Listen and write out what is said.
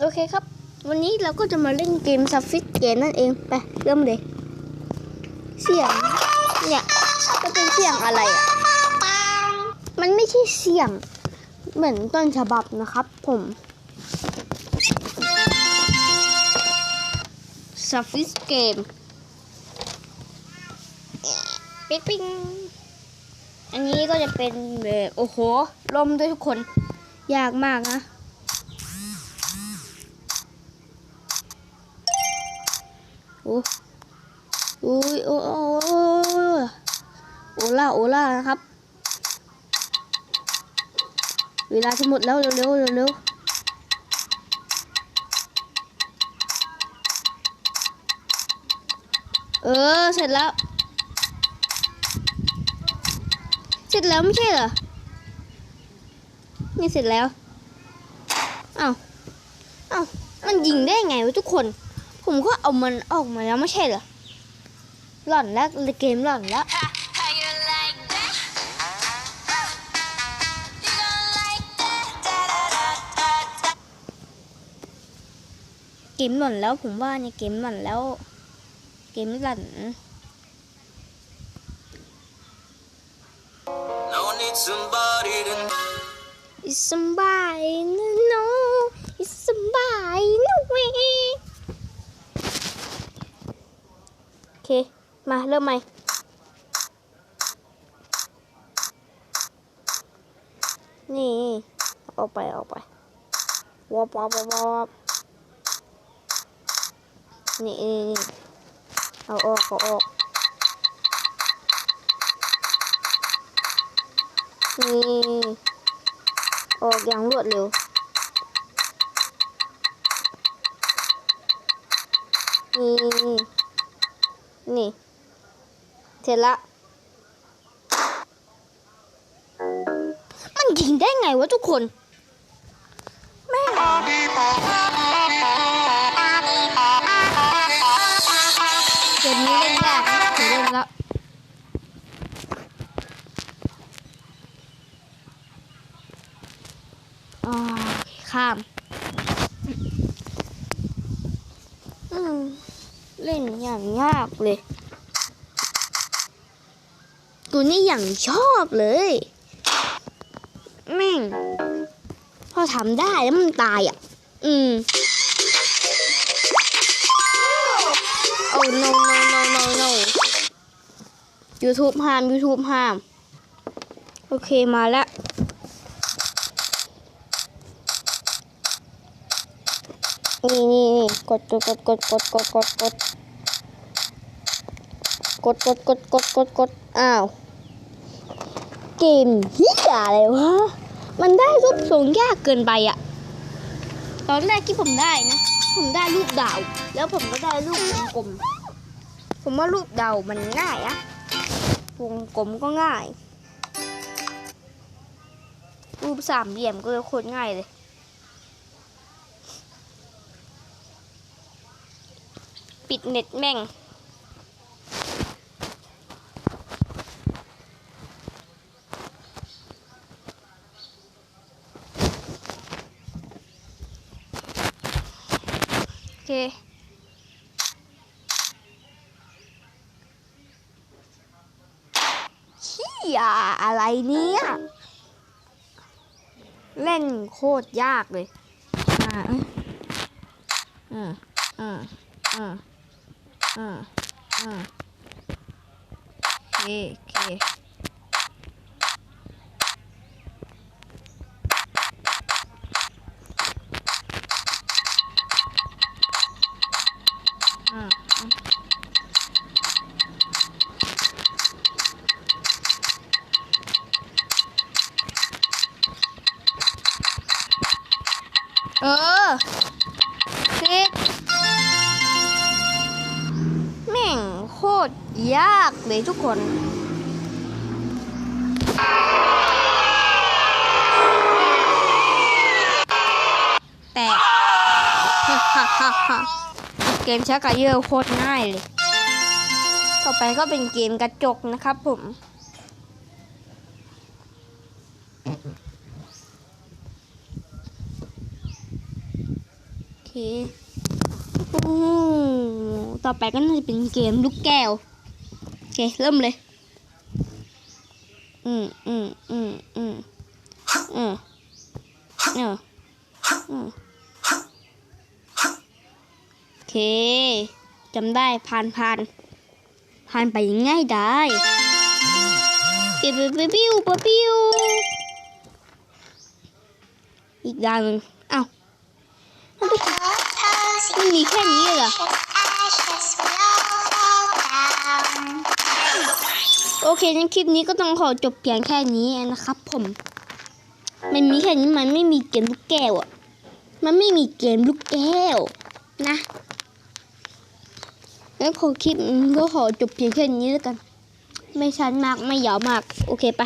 โอเคครับ วันนี้เราก็จะมาเล่นเกมซัฟฟิตเกมนั่นเองไปเริ่มเลย เสียงเนี่ยจะเป็นเสียงอะไรอะมันไม่ใช่เสียง เหมือนต้นฉบับนะครับ ผมซัฟฟิตเกมปิ๊งปิ๊งอันนี้ก็จะเป็นแบบโอ้โหลมด้วยทุกคน ยากมากนะ โอ้โอ้ยโอ้โอ้โอล่าโอล่านะครับ เวลาจะหมดแล้วเร็วเร็วเร็วเร็วเออเสร็จแล้ว เสร็จแล้วไม่ใช่เหรอ นี่เสร็จแล้ว เอ้า เอ้า มันยิงได้ไงวะทุกคน ผมก็เอามันออกมาแล้วไม่ใช่เหรอหล่อนแล้วเกมหล่อนแล้ว How you like that? You gon' like that? Da da da da da. เกมหล่อนแล้วผมว่าเนี่ยเกมหล่อนแล้ว เกมหล่อน No need somebody to It's somebody no no It's somebody no way โอ เค มาเริ่มใหม่ นี่เอาไปเอาไปวอบวอบวอบวอบนี่นี่นี่เอาออกเอาออกนี่ออกอย่างรวดเร็วนี่ นี่ เสร็จละ มันยิงได้ไงวะทุกคน แม่งเกมนี้เล่นยากนะผมเล่นแล้วอ่าข้าม อืม เล่นอย่างยากเลยตัวนี้อย่างชอบเลย แม่ง พอทำได้แล้วมันตายอะ อืม โอ้ no no no no no YouTube ห้าม YouTube ห้าม โอเคมาแล้วนี่นี่นี่กดกดกดกดกดกดกด ดกดกดกดกดกดกดอ้าวเกมเฮียอะไรวะมันได้รูปทรงยากเกินไปอะตอนแรกที่ผมได้นะ ผมได้รูปดาว แล้วผมก็ได้รูปวงกลม ผมว่ารูปดาวมันง่ายอะวงกลมก็ง่าย รูปสามเหลี่ยมก็โคตรง่ายเลยปิดเน็ตแม่ง เคเฮียอะไรเนี่ย เล่นโคตรยากเลย อ่าอ้ยอืมอืมอืมอืมอืมโอเคโอเค เออสิแม่งโคตรยากเลยทุกคนแต่เกมชักกะเยอะโคตรง่ายเลย ต่อไปก็เป็นเกมกระจกนะครับผม เคโอ้ต่อไปก็น่าจะเป็นเกมลูกแก้ว โอเค เริ่มเลย อืมอืมอืมอืมอืมเอออืมโอเคจำได้ผ่านผ่านผ่านไปง่ายได้ปิ้วปิ้วปิ้วปิ้วปิ้วอีกด้านหนึ่งอ้าวมันไม่ มันมีแค่นี้เลยเหรอ โอเคงั้นคลิปนี้ก็ต้องขอจบเพียงแค่นี้นะครับ ผม มันมีแค่นี้มันไม่มีเกมลูกแก้วอะ มันไม่มีเกมลูกแก้ว นะงั้นขอคลิปก็ขอจบเพียงแค่นี้แล้วกัน ไม่ชันมากไม่ยาวมาก โอเคไป